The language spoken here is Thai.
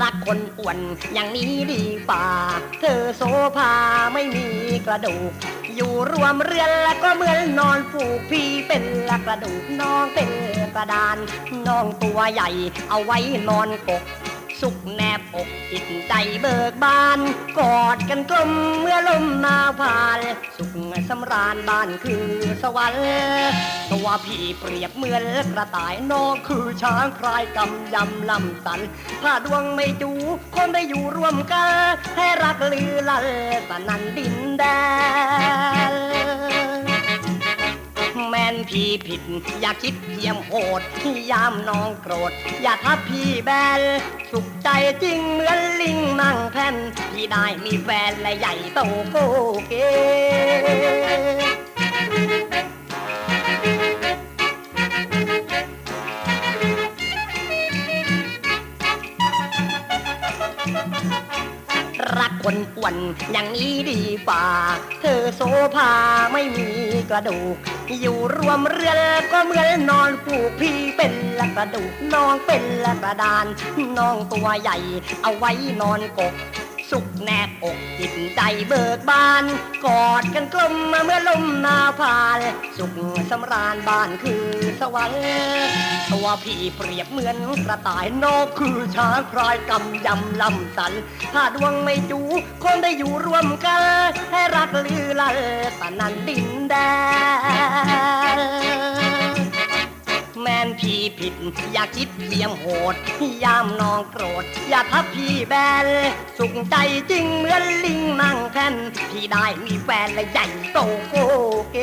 รักคนอ้วนอย่างนี้ดีป่า เธอโซภาไม่มีกระดูก อยู่รวมเรือนแล้วก็เหมือนนอนผูกพี่เป็นละกระดูกน้องเป็นกระดาน น้องตัวใหญ่เอาไว้นอนกก สุขแนบอกจิตใจเบิกบาน กอดกันกลมเมื่อลมหนาผ่าน สุขสำราญบ้านคือสวรรค์ตัวพี่เปรียบเหมือนกระต่ายนอกคือช้างคลายกำยำลำสัน ถ้าดวงไม่จูคนได้อยู่ร่วมกัน ให้รักลือลันสนันดินแดน พี่ผิด อย่าคิดเยี่ยมโหดที่ยามน้องโกรธ อย่าทับพี่แบนสุขใจจริงเหมือนลิงนั่งแผ่นพี่ได้มีแฟนและใหญ่โตโกเก รักคนป่วนอย่างนี้ดีฝ่า เธอโซภาไม่มีกระดูก อยู่รวมเรือนก็เหมือนนอนผูกพี่เป็นละกระดูกน้องเป็นละกระดาน น้องตัวใหญ่ เอาไว้นอนกก สุขแนบอกจิตใจเบิกบาน กอดกันกลมมาเมื่อลมหนาวผ่าน สุขสำราญบ้านคือสวรรค์ตัวพี่เปรียบเหมือนกระต่ายนอกคือช้างคลายกำยำลำสัน ถ้าดวงไม่จูคนได้อยู่ร่วมกัน ให้รักลือลันสนันดินแดน พี่ผิด อย่าคิดเยี่ยมโหดยามนองโกรธ อย่าทับพี่แบนสุขใจจริงเหมือนลิงนั่งแท่นพี่ได้มีแฟนและใหญ่โตโกเก